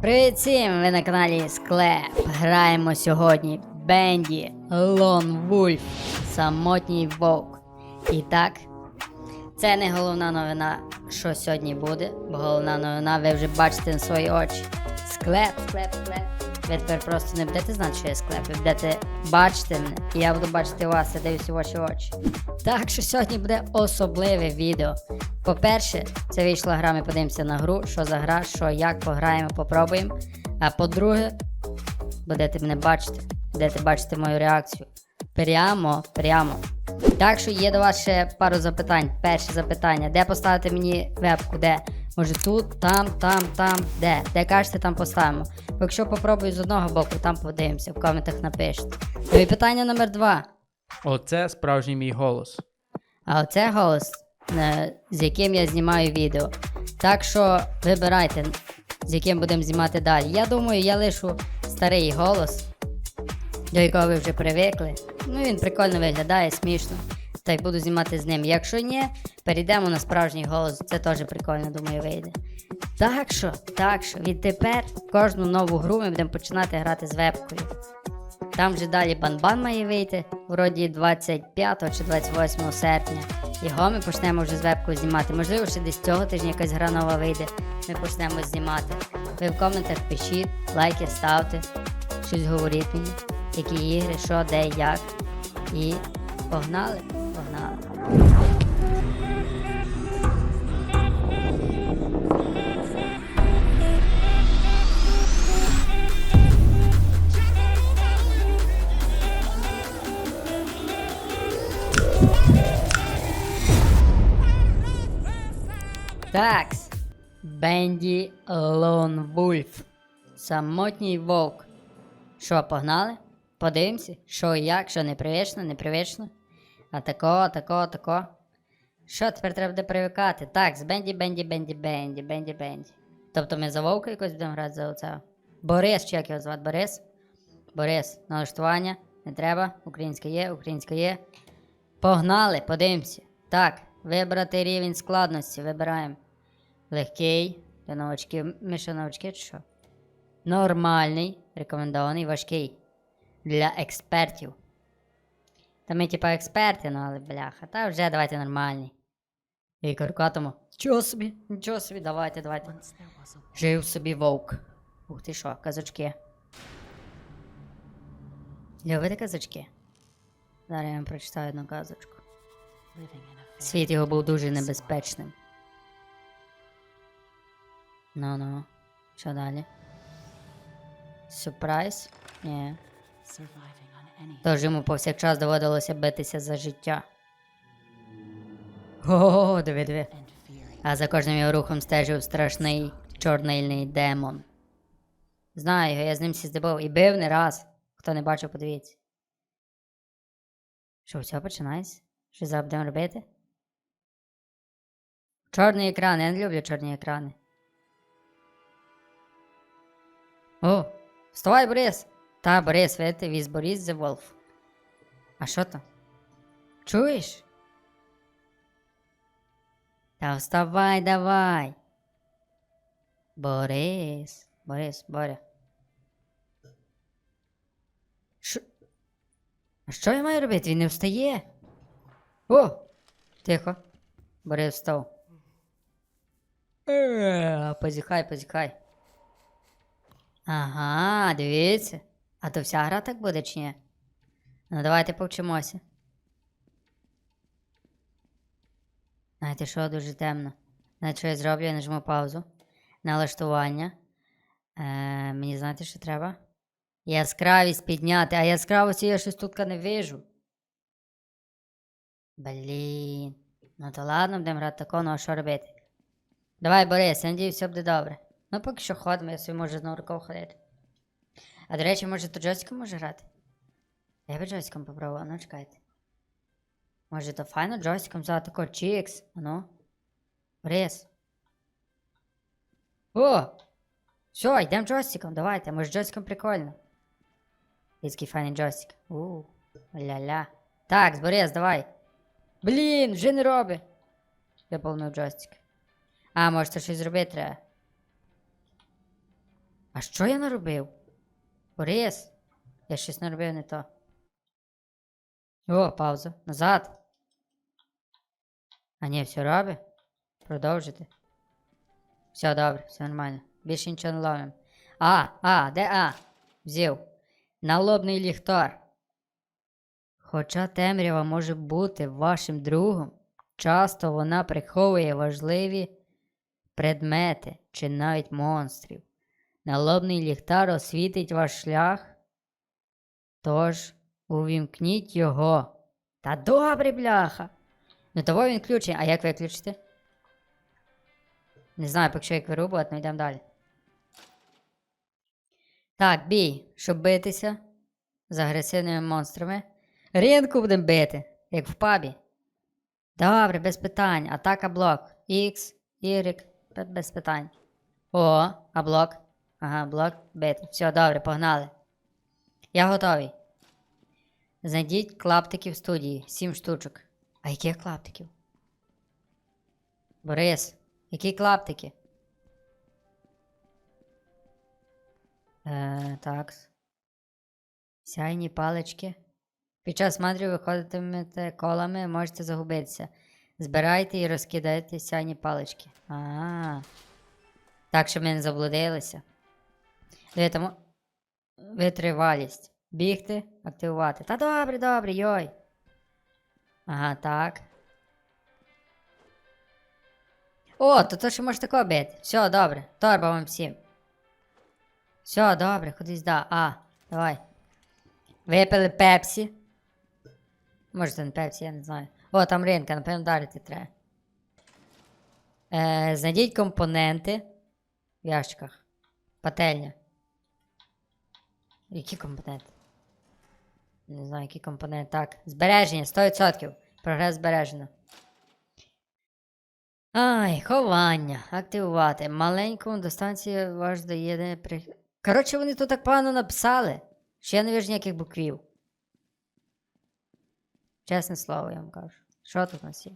Привіт всім! Ви на каналі Склеп. Граємо сьогодні Бенді Лон Вульф. Самотній вовк. І так, це не головна новина, що сьогодні буде, бо головна новина ви вже бачите на свої очі. Склеп, склеп, склеп. Ви тепер просто не будете знати, що я склеп, ви будете бачити мене, і я буду бачити вас, я дивлюся ваші очі. Так що сьогодні буде особливе відео. По-перше, це вийшла гра, ми подивимося на гру, що за гра, що як пограємо, попробуємо. А по-друге, будете мене бачити, будете бачити мою реакцію. Прямо, прямо. Так що є до вас ще пару запитань. Перше запитання: де поставити мені вебку? Де? Може тут, там, там, там, де? Де кажете, там поставимо. Бо Якщо попробую з одного боку, там подивимося, в коментах напишіть. Ну і питання номер два. Оце справжній мій голос. А оце голос, е, з яким я знімаю відео. Так що вибирайте, з яким будемо знімати далі. Я думаю, я лишу старий голос, до якого ви вже привикли. Ну він прикольно виглядає, смішно. Та й буду знімати з ним. Якщо ні, перейдемо на справжній голос. Це теж прикольно, думаю, вийде. Так що, так що, відтепер кожну нову гру ми будемо починати грати з вебкою. Там вже далі банбан має вийти, вроді 25 чи 28 серпня. Його ми почнемо вже з вебкою знімати. Можливо, ще десь цього тижня якась гра нова вийде. Ми почнемо знімати. Ви в коментах пишіть, лайки ставте, щось говоріть мені, які ігри, що, де, як. І погнали, погнали. Такс. Бенді Лон Вульф. Самотній вовк. Що, погнали? Подивимося, що і як, що непривично, непривично. А тако, тако, тако. Що тепер треба буде привикати? Так, з Бенді, Бенді, Бенді, Бенді, Бенді, Бенді. Тобто ми за вовка якось будемо грати за оце. Борис, чи як його звати? Борис? Борис, налаштування. Не треба. Українська є, українська є. Погнали, подивимося. Так, вибрати рівень складності. Вибираємо. Легкий. Для новачків. Ми що новачки чи що? Нормальний. Рекомендований, важкий. Для експертів. Та ми, типа, експерти, ну але бляха. Та вже давайте нормальний. І каркатому. Нічого собі, нічого собі, давайте, давайте. Жив собі вовк. Ух ти що, казочки. Любите казочки? Зараз я вам прочитаю одну казочку. Світ його був дуже небезпечним. Ну ну. Що далі? Сюрприз? Ні. Тож йому повсякчас доводилося битися за життя. О, диви, диви. А за кожним його рухом стежив страшний чорнильний демон. Знаю його, я з ним сіздибав і бив не раз. Хто не бачив, подивіться. Що, все починається? Що зараз будемо робити? Чорний екран, я не люблю чорні екрани. О, вставай, Борис! Та, Борис, видите, віз Борис the Wolf. А що там? Чуєш? Та вставай, давай. Борис, Борис, Боря. Що? А що я маю робити? Він не встає. О! Тихо. Борис встав. Е, Позіхай, позіхай. Ага, дивіться. А то вся гра так буде чи ні? Ну давайте повчимося. Знаєте що, дуже темно. Знаєте, що я зроблю, я нажму паузу. Налаштування. Е, мені знаєте, що треба? Яскравість підняти, а яскравості я щось тут не вижу. Блін. Ну то ладно, будемо грати тако, ну а що робити? Давай, Борис, я надію, все буде добре. Ну, поки що ходимо, я собі можу знову рукою ходити. А до речі, може, то джойстиком може грати? Я би джойстиком попробував, ну чекайте. Може, то файно джойстиком взяти тако чікс, ну. Борис. О! Все, йдемо джойстиком, давайте, може джойстиком прикольно. Який файний джойстик. У, ля-ля. Так, Борис, давай. Блін, вже не роби. Я повнив джойстик. А, може, це щось зробити треба. А А що я наробив? Борис? Я щось наробив не то. О, пауза. Назад. А ні, все робить. Продовжити. Все добре, все нормально. Більше нічого не ловимо. А, а, де А? Взяв. Налобний ліхтар. Хоча темрява може бути вашим другом, часто вона приховує важливі предмети чи навіть монстрів. Налобний ліхтар освітить ваш шлях. Тож увімкніть його. Та добре, бляха. Ну того він включений. А як виключити? Не знаю, поки що як вирубувати, але йдемо далі. Так, бій, щоб битися з агресивними монстрами. Ринку будемо бити, як в пабі. Добре, без питань. Атака блок. X, Y, без питань. О, а блок? Ага, блок бити. Все, добре, погнали. Я готовий. Знайдіть клаптики в студії. Сім штучок. А яких клаптиків? Борис, які клаптики? Е, так. Сяйні палички. Під час мандрів виходитимете колами, можете загубитися. Збирайте і розкидайте сяйні палички. А. Так, щоб ми не заблудилися. Дивіться, Витривалість. Бігти, активувати. Та добре, добре, йой. Ага, так. О, то то ще можеш тако бити. Все, добре. Торба вам всім. Все, добре, кудись да. А, давай. Випили пепсі. Може, це не пепсі, я не знаю. О, там ринка, напевно, дарити треба. Е, знайдіть компоненти в ящиках. Пательня. Які компоненти? Не знаю, які компоненти. Так. Збереження 100%. Прогрес збережено. Ай, ховання. Активувати. Маленькому до станції ваш доєдне при. Коротше, вони тут так погано написали. Що я не вижу ніяких буквів. Чесне слово, я вам кажу. Що тут у нас є?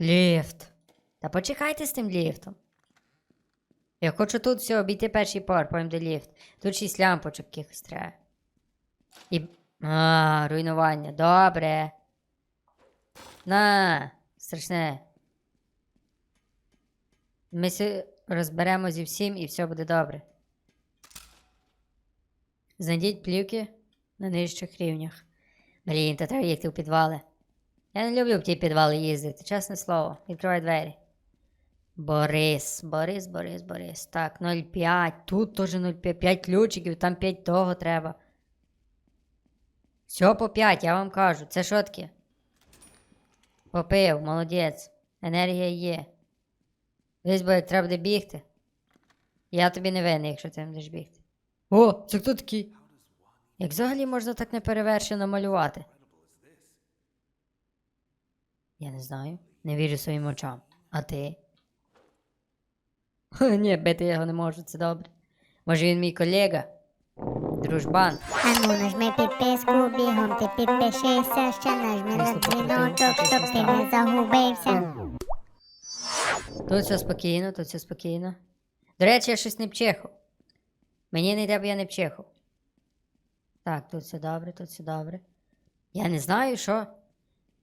Ліфт. Та почекайте з тим ліфтом. Я хочу тут все обійти перший пор, потім де ліфт. Тут шість лямпочок якихось треба. І. А, руйнування. Добре. На, страшне. Ми розберемо зі всім і все буде добре. Знайдіть плівки на нижчих рівнях. Блін, то треба їхати у підвали. Я не люблю в ті підвали їздити, чесне слово. Відкривай двері. Борис, Борис, Борис, Борис. Так, 0,5. Тут теж 0,5. 5 ключиків, там 5 того треба. Все по 5, я вам кажу. Це що таке? Попив, молодець. Енергія є. Десь як треба буде бігти. Я тобі не винний, якщо ти не будеш бігти. О, це хто такий? Як взагалі можна так неперевершено малювати? Я не знаю. Не вірю своїм очам. А ти? Ні, бити я його не можу, це добре. Може він мій колега? Дружбан. Ану, нажми підписку, бігом ти підпишися, ще нажми на дзвіночок, щоб ти не загубився. Тут все спокійно, тут все спокійно. До речі, я щось не пчихав. Мені не йде, бо я не пчихав. Так, тут все добре, тут все добре. Я не знаю, що.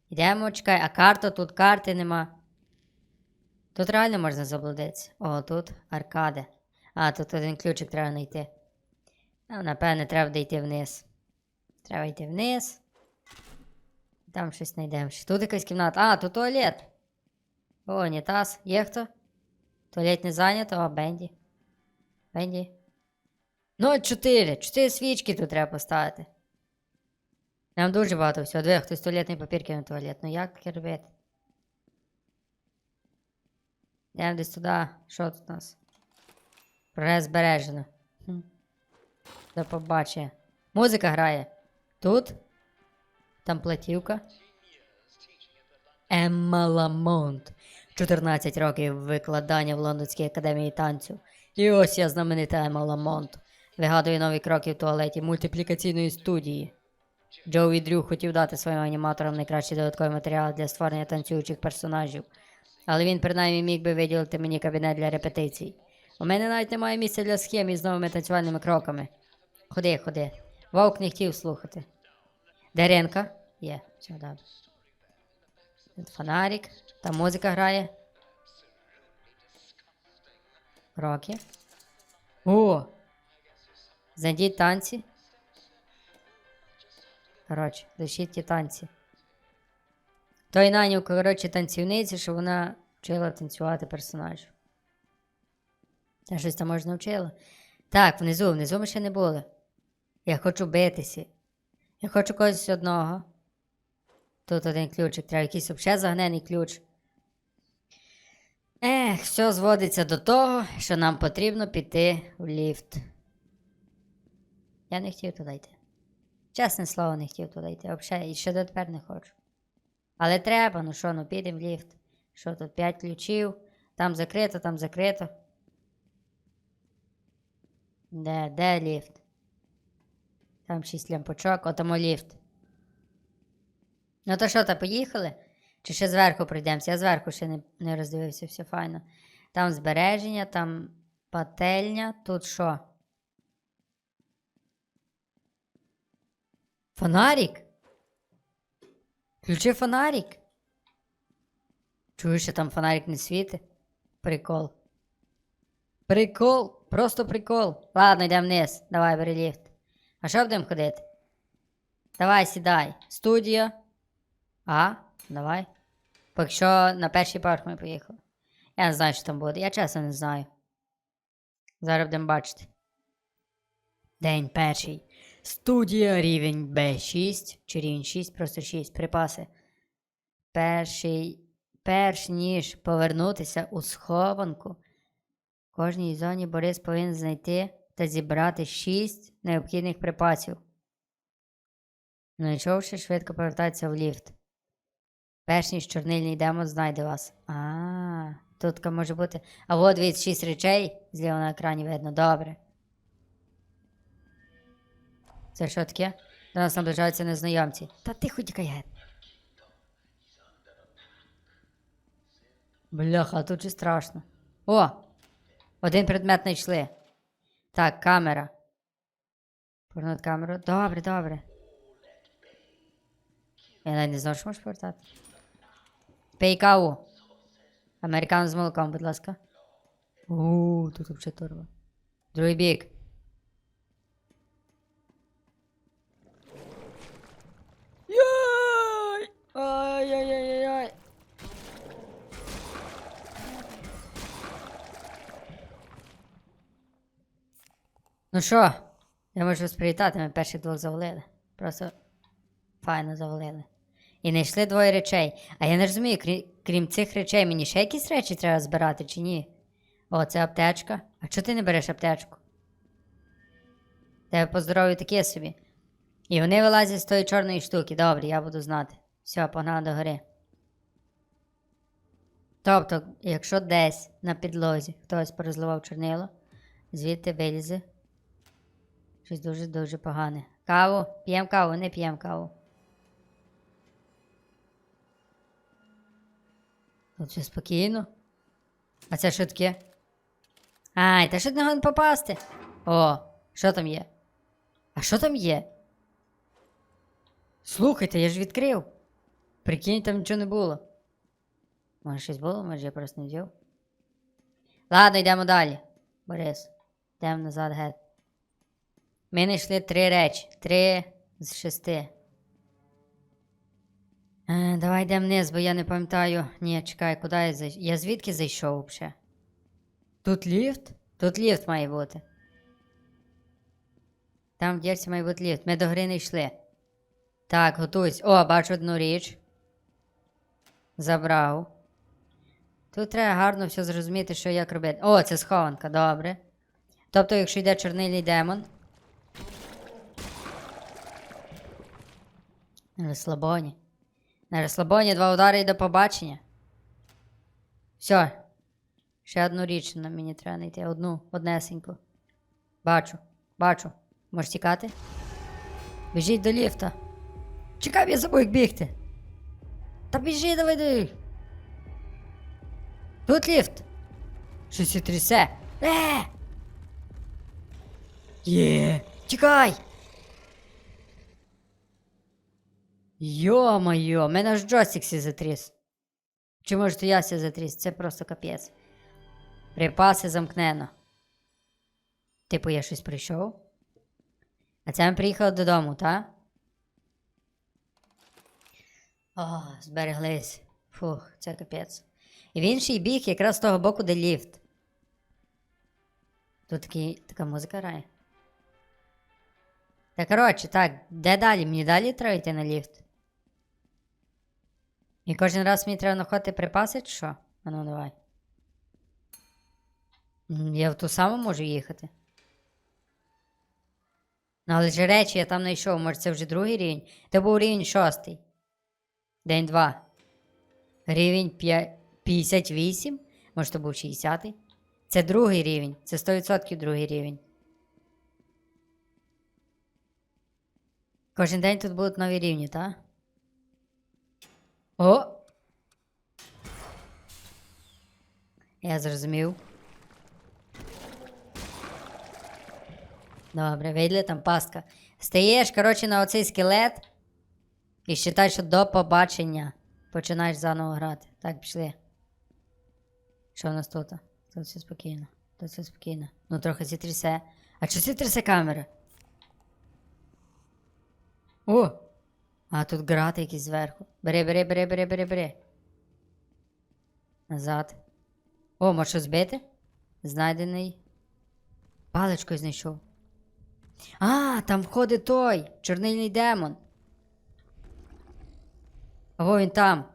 Йдемо, чекай, а карта тут карти нема. Тут реально можна заблудитися. О, тут аркади. А, тут один ключик треба знайти. Ну, напевне, треба буде йти вниз. Треба йти вниз. Там щось знайдемо. Тут якась кімната. А, тут туалет. О, унітаз. Є хто? Туалет не зайнято, а Бенді. Бенді. Ну, 4. 4 свічки тут треба поставити. Нам дуже багато всього. Диви, хтось туалетний папір кинув туалет. Ну як робити? Йдемо десь туди. Що тут у нас? Прогрес збережено. Хм. До побачення. Музика грає. Тут. Там платівка. Емма Ламонт. 14 років викладання в Лондонській академії танцю. І ось я знаменита Емма Ламонт. Вигадую нові кроки в туалеті мультиплікаційної студії. Джоуі Дрю хотів дати своїм аніматорам найкращий додатковий матеріал для створення танцюючих персонажів, але він принаймні міг би виділити мені кабінет для репетицій. У мене навіть немає місця для схем із новими танцювальними кроками. Ходи, ходи. Вовк не хотів слухати. Даренка? Є, все добре. Фонарик, там музика грає. Кроки. О! Знайдіть танці. Коротше, лишіть ті танці. Той наняв, коротше, танцівниці, що вона вчила танцювати персонажів. Я щось там можна навчила. Так, внизу, внизу ми ще не були. Я хочу битися. Я хочу когось одного. Тут один ключик, треба якийсь взагалі загнений ключ. Ех, все зводиться до того, що нам потрібно піти в ліфт. Я не хотів туди йти. Чесне слово, не хотів туди йти. Взагалі, і ще дотепер не хочу. Але треба, ну що, ну підемо в ліфт. Що тут, 5 ключів, там закрито, там закрито. Де, де ліфт? Там 6 лямпочок, отамо ліфт. Ну то що, та поїхали? Чи ще зверху пройдемося? Я зверху ще не, не роздивився, все файно. Там збереження, там пательня, тут що? Фонарик? Включи фонарик. Чуєш, там фонарик не світить? Прикол. Прикол, просто прикол. Ладно, йдемо вниз. Давай, бери ліфт. А що будемо ходити? Давай, сідай. Студія. А, давай. Поки що на перший парк ми поїхали. Я не знаю, що там буде. Я чесно не знаю. Зараз будемо бачити. День перший. Студія рівень Б6. Чи рівень 6, просто 6. Припаси. Перший. Перш ніж повернутися у схованку. В кожній зоні Борис повинен знайти та зібрати 6 необхідних припасів. Знайшовши, швидко повертатися в ліфт. Перш ніж чорнильний демон знайде вас. А, тут може бути. А от від 6 речей зліва на екрані видно. Добре. Це що таке? До нас наближаються незнайомці. Та ти хоч геть. Бляха, а тут же страшно. О! Один предмет знайшли. Так, камера. Повернути камеру. Добре, добре. Я навіть не знав, що можеш повертати. Пий каву. Американо з молоком, будь ласка. У, тут взагалі торба. Другий бік. Ай-яй-яй-яй! Ну що, я можу вас ми перших двох завалили. Просто файно завалили. І знайшли двоє речей. А я не розумію, крі- крім цих речей, мені ще якісь речі треба збирати чи ні? О, це аптечка. А чого ти не береш аптечку? Тебе по здоров'ю таке собі. І вони вилазять з тої чорної штуки. Добре, я буду знати. Все, погнали до гори. Тобто, якщо десь на підлозі хтось порозливав чорнило, звідти вилізе. Щось дуже-дуже погане. Каву? П'ємо каву, не п'ємо каву. Тут все спокійно. А це що таке? Ай, та що не попасти? О, що там є? А що там є? Слухайте, я ж відкрив. Прикинь, там нічого не було. Може щось було, може я просто не взяв. Ладно, йдемо далі. Борис, йдемо назад геть. Ми знайшли три речі. Три з шести. Е, давай йдемо вниз, бо я не пам'ятаю. Ні, чекай, куди я зайшов? Я звідки зайшов взагалі? Тут ліфт? Тут ліфт має бути. Там в дірці має бути ліфт. Ми до гри не йшли. Так, готуйся. О, бачу одну річ. Забрав. Тут треба гарно все зрозуміти, що як робити. О, це схованка, добре. Тобто, якщо йде чорнильний демон. На розслабоні. На розслабоні два удари і до побачення. Все. Ще одну річ на мені треба знайти. Одну, однесеньку. Бачу, бачу. Можеш тікати? Біжіть до ліфта. Чекай, я забув бігти. Та біжи, давай. Тут ліфт. Щось і трясе. Е! Є! Тікай! Йо-моє, мене аж джойстик сі затріс. Чи може то я сі затріс? Це просто капець. Припаси замкнено. Типу, я щось прийшов. А це ми приїхали додому, та? О, збереглись. Фух, це капець. І в інший бік, якраз з того боку, де ліфт. Тут такий, така музика грає. Та коротше, так, де далі? Мені далі треба йти на ліфт? І кожен раз мені треба знаходити припаси, чи що? А ну давай. Я в ту саму можу їхати. Ну, але ж речі я там знайшов, може це вже другий рівень. Це був рівень шостий. День 2. Рівень п'я- 58. Може, то був 60. Це другий рівень. Це 100% другий рівень. Кожен день тут будуть нові рівні, так? О! Я зрозумів. Добре, видели там пастка. Стаєш, коротше, на оцей скелет і считай, що до побачення починаєш заново грати. Так, пішли. Що у нас тут? Тут все спокійно. Тут все спокійно. Ну трохи сі трясе. А чи сі трясе камера? О! А тут грати якісь зверху. Бери, бери, бери, бери, бери, бери. Назад. О, може збити? Знайдений. Паличкою знайшов. А, там входить той чорнильний демон. Він там.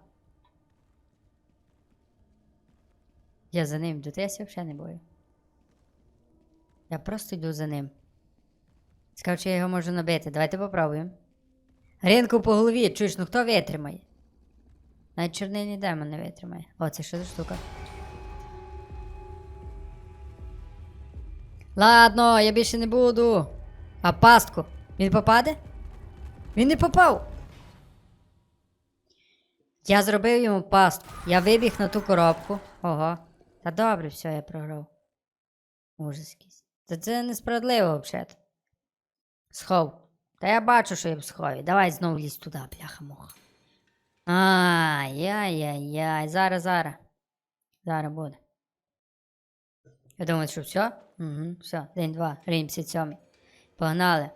Я за ним йду, та я ся взагалі не бою. Я просто йду за ним. Сказав, що я його можу набити. Давайте попробуємо. Ринку по голові, чуєш, ну хто витримає? Навіть чорнильний демон не витримає. О, це що за штука? Ладно, я більше не буду. А пастку? Він попаде? Він не попав. Я зробив йому пастку. Я вибіг на ту коробку. Ого. Та добре, все, я програв. Ужас якийсь. Це несправедливо взагалі. Схов. Та я бачу, що я в схові. Давай знову лізь туди, бляха муха. Ай-яй-яй-яй. Зараз, зараз. Зараз буде. Я думаю, що все? Угу, все, день два, рівень 57. Погнали.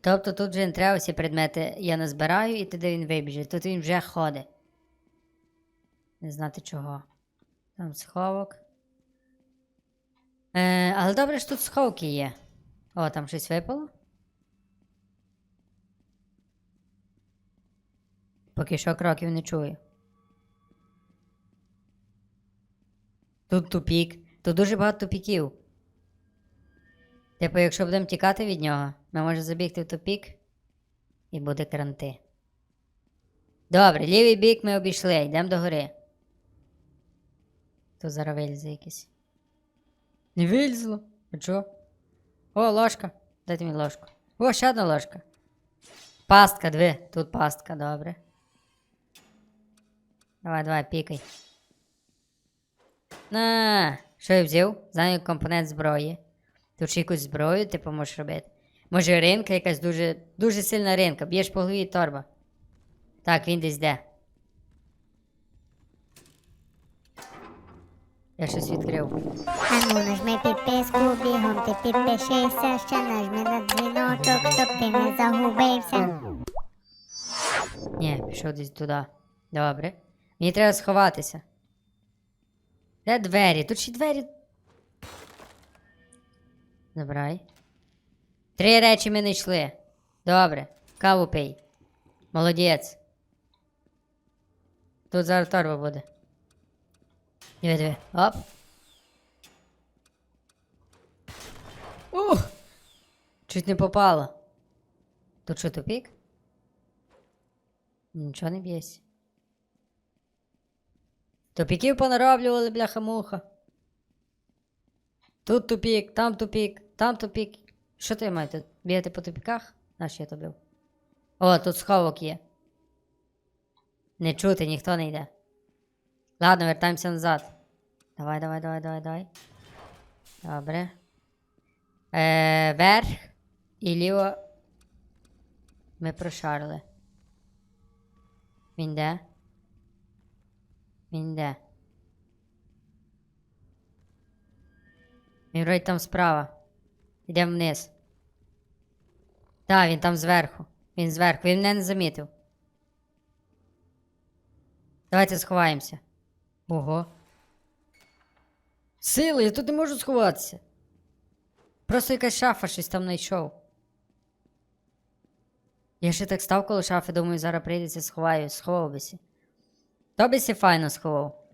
Тобто тут вже не треба всі предмети я назбираю і туди він вибіже. Тут він вже ходить. Не знати чого. Там сховок. Е, але добре ж тут сховки є. О, там щось випало. Поки що кроків не чую. Тут тупік. Тут дуже багато тупіків. Типу, якщо будемо тікати від нього, ми можемо забігти в тупік і буде кранти. Добре, лівий бік ми обійшли, йдемо до гори. Тут зараз вилізе якийсь. Не вилізло. А чого? О, ложка. Дайте мені ложку. О, ще одна ложка. Пастка, диви. Тут пастка, добре. Давай, давай, пікай. На, що я взяв? Знаю компонент зброї. Тут ще якусь зброю типу можеш робити. Може ринка якась дуже дуже сильна ринка. Б'єш по голові торба. Так, він десь де. Я щось відкрив. Ану, нажми підписку, бігом ти підпишися, ще нажми на дзвіночок, щоб ти не загубився. Ні, пішов десь туди. Добре. Мені треба сховатися. Де двері? Тут ще двері. Забирай. Три речі ми знайшли. Добре. Каву пий. Молодець. Тут зараз торба буде. Диви, диви. Оп. Ух! Чуть не попало. Тут що, тупік? Нічого не б'єсь. Тупіків понароблювали, бляха-муха. Тут тупік, там тупік, там тупік. Що ти маєте? Бігати по тупіках? Наш я то бив. О, тут сховок є. Не чути, ніхто не йде. Ладно, вертаємося назад. Давай, давай, давай, давай, давай. Добре. Е, верх і ліво. Ми прошарили. Він де? Він де? Він вроді там справа. Йдемо вниз. Так, він там зверху. Він зверху. Він мене не замітив. Давайте сховаємося. Ого. Сили, я тут не можу сховатися. Просто якась шафа щось там знайшов. Я ще так став коло шафи, думаю, зараз прийдеться сховаю, сховав бися. То би сі файно сховав.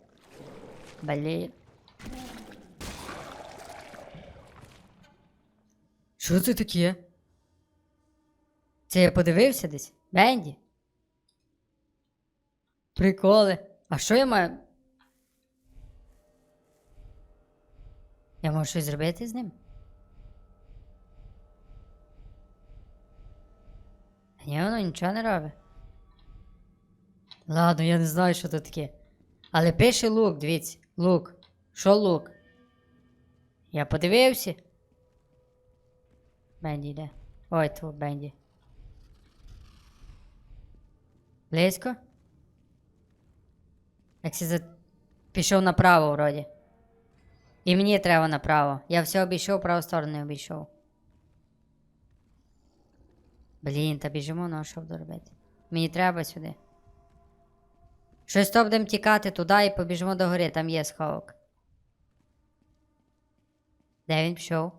Блін. Що це таке? Це я подивився десь? Бенді? Приколи. А що я маю? Я можу щось зробити з ним? Ні, воно нічого не робить. Ладно, я не знаю, що це таке. Але пише лук, дивіться. Лук. Що лук? Я подивився. Бенді йде. Ой, тьфу, Бенді. Близько? Якщо за... пішов направо вроді. І мені треба направо. Я все обійшов, праву сторону не обійшов. Блін, та біжимо, ну а що робити? Мені треба сюди. Щось то будемо тікати туди і побіжимо до гори, там є сховок. Де він пішов?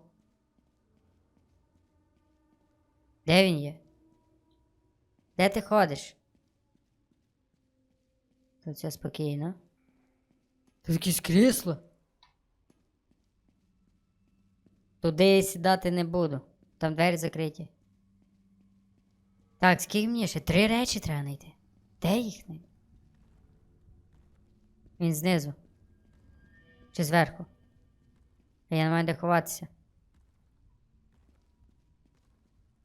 Де він є? Де ти ходиш? Тут все спокійно. Тут якесь крісло. Туди я сідати не буду. Там двері закриті. Так, скільки мені ще? Три речі треба знайти. Де їх знайти? Він знизу. Чи зверху? Я не маю де ховатися.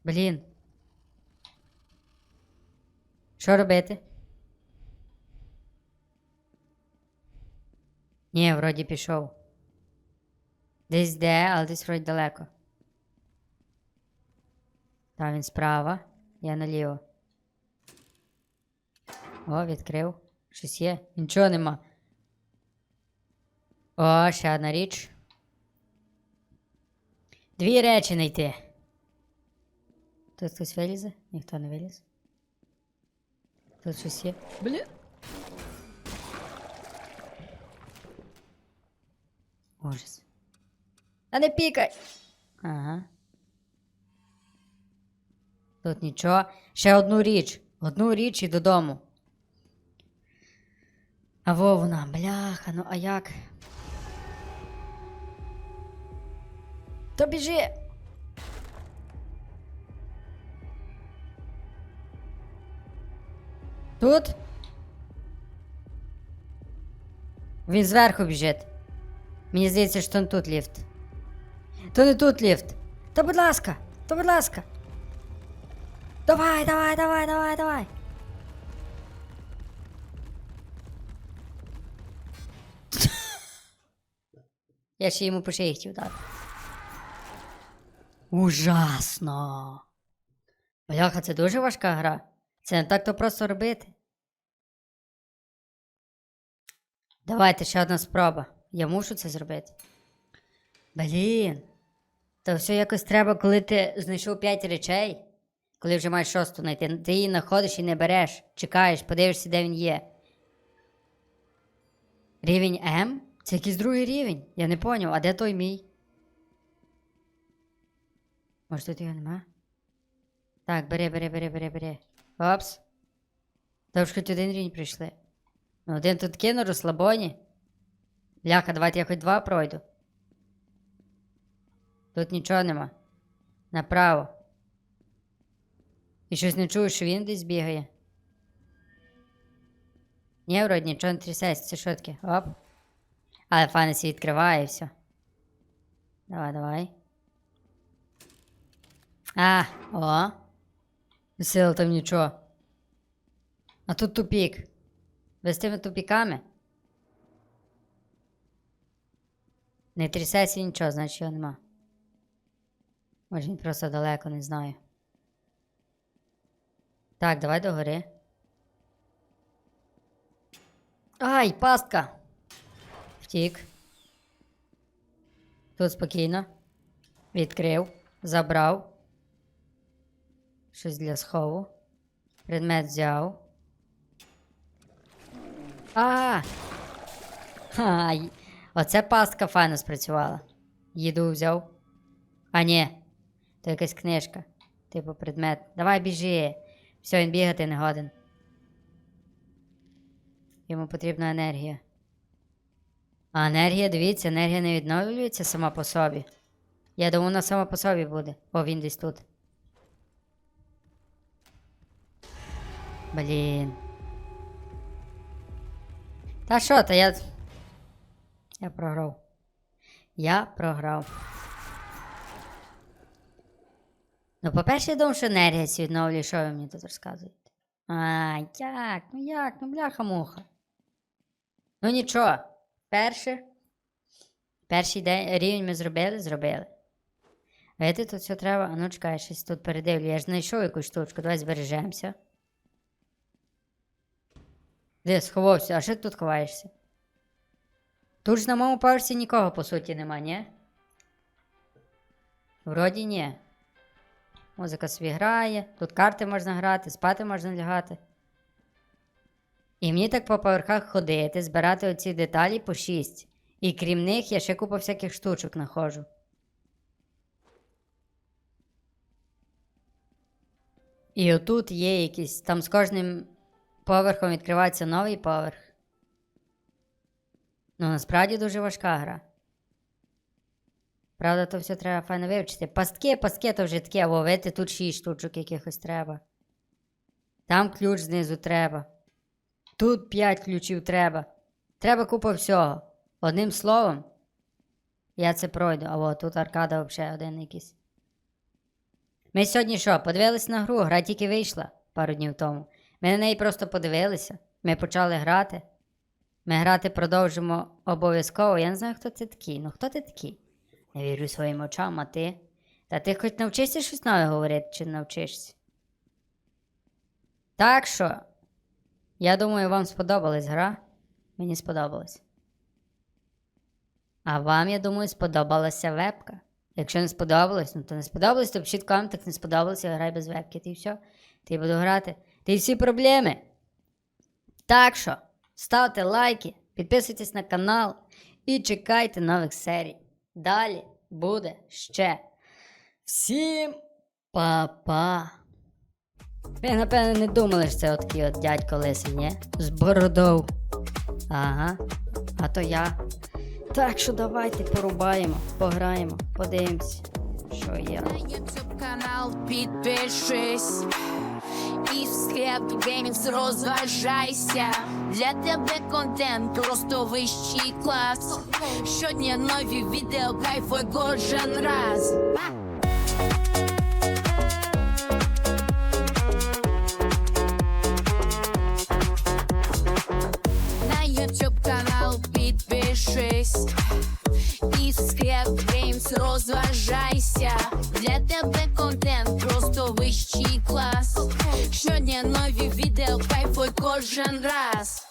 Блін. Що робити? Ні, вроді пішов. Десь де, але десь вроді далеко. Там він справа, я наліво. О, відкрив. Щось є. Нічого нема. О, ще одна річ. Дві речі знайти. Тут хтось вилізе? Ніхто не виліз. Тут щось є. Блін. Ужас. Та не пікай. Ага. Тут нічого. Ще одну річ. Одну річ і додому. А во вона, бляха, ну а як? То біжи. Тут? Він зверху біжить. Мені здається, що не тут ліфт. То не тут ліфт. Та будь ласка, то будь ласка. Давай, давай, давай, давай, давай. Я ще йому по шиї хотів дати. Ужасно. Бляха, це дуже важка гра. Це не так то просто робити. Давайте ще одна спроба. Я мушу це зробити. Блін. То все якось треба, коли ти знайшов 5 речей, коли вже маєш шосту знайти, ти її знаходиш і не береш. Чекаєш, подивишся, де він є. Рівень М? Це якийсь другий рівень. Я не поняв, а де той мій? Може тут його нема? Так, бери, бери, бери, бери, бери. Опс. Та ж хоч один рівень прийшли. Ну, один тут кину, розслабоні. Бляха, давайте я хоч два пройду. Тут нічого нема. Направо. І щось не чую, що він десь бігає. Ні, вроді нічого не трясеться, це що? Оп. Але фанесі відкриває і все. Давай, давай. А, о. Сила там нічого. А тут тупік. Ви з тими тупіками? Не трясеться нічого, значить його нема. Може він просто далеко, не знаю. Так, давай до гори. Ай, пастка! Втік. Тут спокійно. Відкрив, забрав. Щось для схову. Предмет взяв. А! Ай! Оце пастка файно спрацювала. Їду взяв. А ні, то якась книжка. Типу предмет. Давай біжи. Все, він бігати не годен. Йому потрібна енергія. А енергія, дивіться, енергія не відновлюється сама по собі. Я думаю, вона сама по собі буде. О, він десь тут. Блін. Та що, та я. Я програв. Я програв. Ну, по-перше, я думав, що енергія відновлює, що ви мені тут розказуєте? А, як? Ну як? Ну бляха-муха. Ну нічого. Перше. Перший день рівень ми зробили, зробили. А ти тут все треба. А ну чекай, я щось тут передивлю. Я ж знайшов якусь штучку, давай збережемося. Де сховався? А що тут ховаєшся? Тут ж на моєму поверсі нікого, по суті, нема, ні? Вроді ні. Музика собі грає, тут карти можна грати, спати можна лягати. І мені так по поверхах ходити, збирати оці деталі по 6. І крім них я ще купу всяких штучок знаходжу. І отут є якісь. Там з кожним поверхом відкривається новий поверх. Ну, насправді дуже важка гра. Правда, то все треба файно вивчити. Пастки, пастки то вже таке, а видите, тут 6 штучок якихось треба. Там ключ знизу треба. Тут 5 ключів треба. Треба купа всього. Одним словом, я це пройду. А от тут аркада взагалі один якийсь. Ми сьогодні що, подивилися на гру, гра тільки вийшла пару днів тому. Ми на неї просто подивилися. Ми почали грати. Ми грати продовжимо обов'язково. Я не знаю, хто це такий. Ну хто ти такий? Не вірю своїм очам, а ти? Та ти хоч навчишся щось нове говорити, чи навчишся? Так що, я думаю, вам сподобалась гра. Мені сподобалось. А вам, я думаю, сподобалася вебка. Якщо не сподобалось, ну то не сподобалось, то пишіть коментах, не сподобалося, грай без вебки, ти все. Ти буду грати. Ти всі проблеми. Так що, ставте лайки, підписуйтесь на канал і чекайте нових серій. Далі буде ще. Всім па-па. Ви, напевно, не думали, що це отакий от дядько лисий, ні? З бородою. Ага. А то я. Так що давайте порубаємо, пограємо, подивимось, що є. YouTube канал підпишись склеп геймінг розважайся. Для тебе контент просто вищий клас. Щодня нові відео, кайфуй кожен раз. На YouTube канал підпишись і в геймс розважайся. Для тебе контент просто вищий клас. Щодня нові відео, кайфуй кожен раз.